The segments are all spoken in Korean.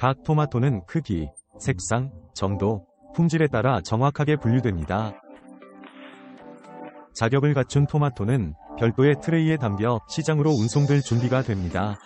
각 토마토는 크기, 색상, 정도, 품질에 따라 정확하게 분류됩니다. 자격을 갖춘 토마토는 별도의 트레이에 담겨 시장으로 운송될 준비가 됩니다.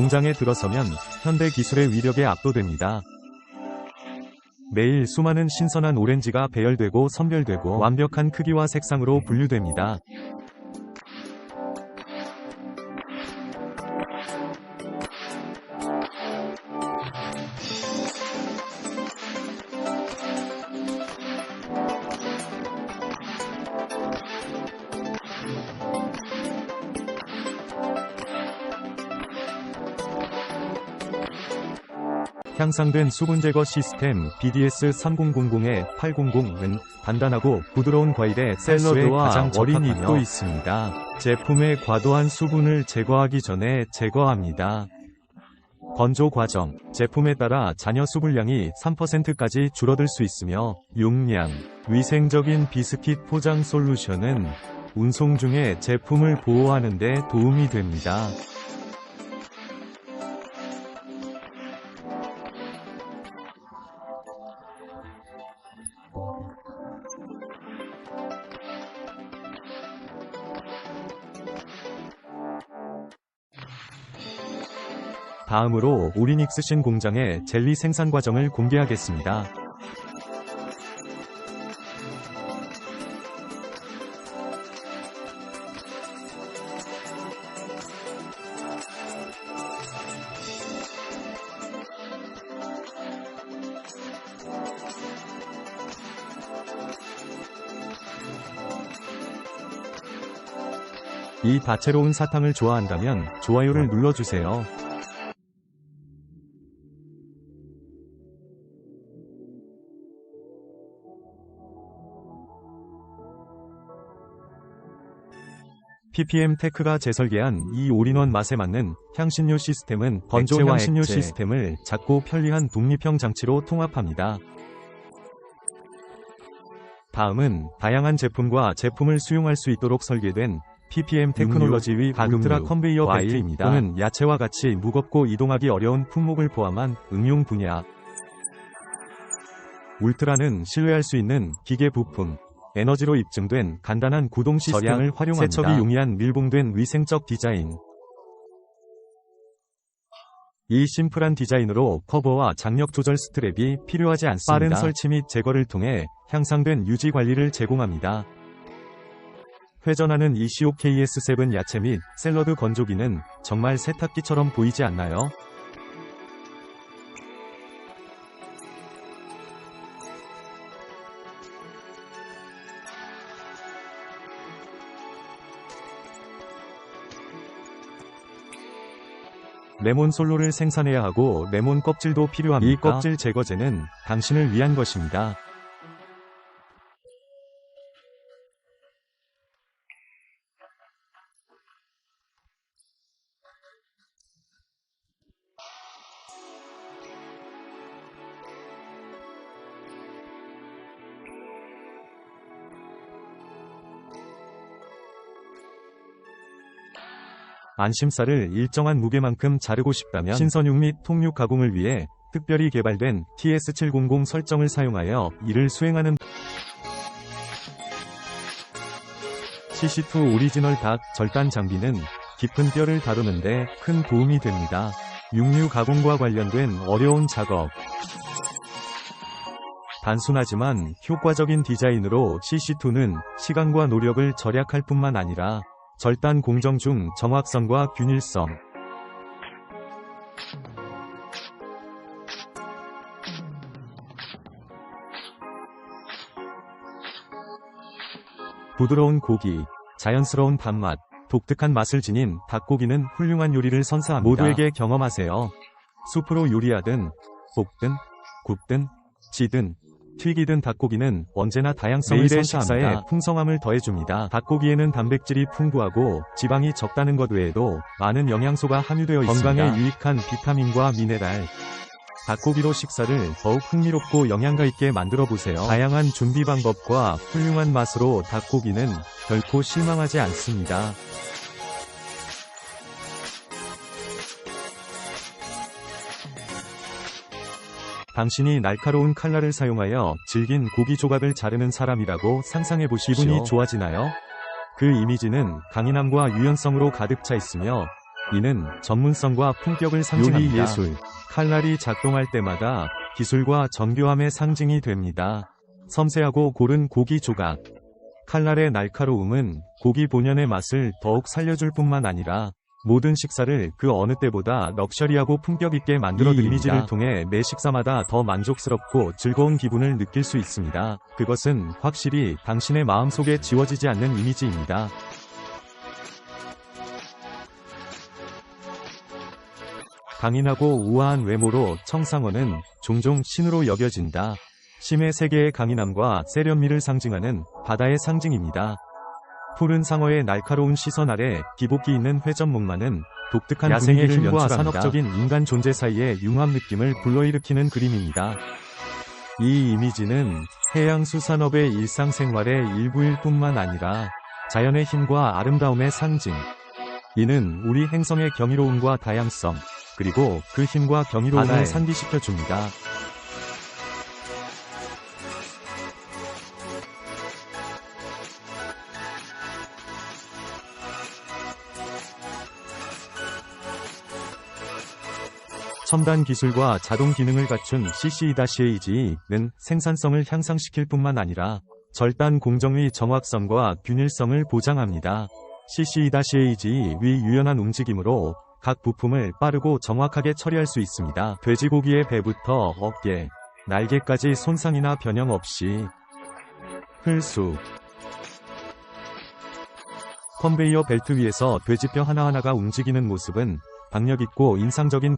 공장에 들어서면 현대 기술의 위력에 압도됩니다. 매일 수많은 신선한 오렌지가 배열되고 선별되고 완벽한 크기와 색상으로 분류됩니다. 향상된 수분 제거 시스템 BDS 3000의 800은 단단하고 부드러운 과일의 샐러드와 가장 어린 잎도 있습니다. 제품의 과도한 수분을 제거하기 전에 제거합니다. 건조 과정, 제품에 따라 잔여 수분량이 3%까지 줄어들 수 있으며 용량, 위생적인 비스킷 포장 솔루션은 운송 중에 제품을 보호하는 데 도움이 됩니다. 다음으로 오리닉스 신 공장의 젤리 생산 과정을 공개하겠습니다. 이 다채로운 사탕을 좋아한다면 좋아요를 눌러주세요. PPM 테크가 재설계한 이 올인원 맛에 맞는 향신료 시스템은 건조 향신료 액체. 시스템을 작고 편리한 독립형 장치로 통합합니다. 다음은 다양한 제품과 제품을 수용할 수 있도록 설계된 PPM 테크놀로지 위 가금류, 울트라 컨베이어 벨트입니다. 또는 야채와 같이 무겁고 이동하기 어려운 품목을 포함한 응용 분야. 울트라는 신뢰할 수 있는 기계 부품, 에너지로 입증된 간단한 구동 시스템을 활용합니다. 세척이 용이한 밀봉된 위생적 디자인. 이 심플한 디자인으로 커버와 장력 조절 스트랩이 필요하지 않습니다. 빠른 설치 및 제거를 통해 향상된 유지 관리를 제공합니다. 회전하는 ECOKS7 야채 및 샐러드 건조기는 정말 세탁기처럼 보이지 않나요? 레몬 솔로를 생산해야 하고 레몬 껍질도 필요합니다. 이 껍질 제거제는 당신을 위한 것입니다. 안심살을 일정한 무게만큼 자르고 싶다면 신선육 및 통육 가공을 위해 특별히 개발된 TS700 설정을 사용하여 이를 수행하는 CC2 오리지널 닭 절단 장비는 깊은 뼈를 다루는데 큰 도움이 됩니다. 육류 가공과 관련된 어려운 작업. 단순하지만 효과적인 디자인으로 CC2는 시간과 노력을 절약할 뿐만 아니라 절단 공정 중 정확성과 균일성, 부드러운 고기, 자연스러운 단맛, 독특한 맛을 지닌 닭고기는 훌륭한 요리를 선사합니다. 모두에게 경험하세요. 수프로 요리하든, 볶든, 굽든, 지든, 튀기든 닭고기는 언제나 다양성을. 식사에 풍성함을 더해줍니다. 닭고기에는 단백질이 풍부하고 지방이 적다는 것 외에도 많은 영양소가 함유되어 있습니다. 건강에 유익한 비타민과 미네랄, 닭고기로 식사를 더욱 흥미롭고 영양가 있게 만들어 보세요. 다양한 준비 방법과 훌륭한 맛으로 닭고기는 결코 실망하지 않습니다. 당신이 날카로운 칼날을 사용하여 질긴 고기 조각을 자르는 사람이라고 상상해 보시오. 기분이 좋아지나요? 그 이미지는 강인함과 유연성으로 가득 차 있으며 이는 전문성과 품격을 상징합니다. 요리 예술. 칼날이 작동할 때마다 기술과 정교함의 상징이 됩니다. 섬세하고 고른 고기 조각. 칼날의 날카로움은 고기 본연의 맛을 더욱 살려줄 뿐만 아니라 모든 식사를 그 어느 때보다 럭셔리하고 품격 있게 만들어 이 드립니다. 이미지를 이미지를 통해 매 식사마다 더 만족스럽고 즐거운 기분을 느낄 수 있습니다. 그것은 확실히 당신의 마음속에 지워지지 않는 이미지입니다. 강인하고 우아한 외모로 청상어는 종종 신으로 여겨진다. 심의 세계의 강인함과 세련미를 상징하는 바다의 상징입니다. 푸른 상어의 날카로운 시선 아래 기복기 있는 회전목마는 독특한 야생의 힘과. 산업적인 인간 존재 사이의 융합 느낌을 불러일으키는 그림입니다. 이 이미지는 해양수산업의 일상생활의 일부일 뿐만 아니라 자연의 힘과 아름다움의 상징. 이는 우리 행성의 경이로움과 다양성, 그리고 그 힘과 경이로움을 바다에 상기시켜 줍니다. 첨단 기술과 자동 기능을 갖춘 CC-AG는 생산성을 향상시킬 뿐만 아니라 절단 공정의 정확성과 균일성을 보장합니다. CC-AG 위 유연한 움직임으로 각 부품을 빠르고 정확하게 처리할 수 있습니다. 돼지고기의 배부터 어깨, 날개까지 손상이나 변형 없이 흘수 컨베이어 벨트 위에서 돼지뼈 하나하나가 움직이는 모습은 박력 있고 인상적인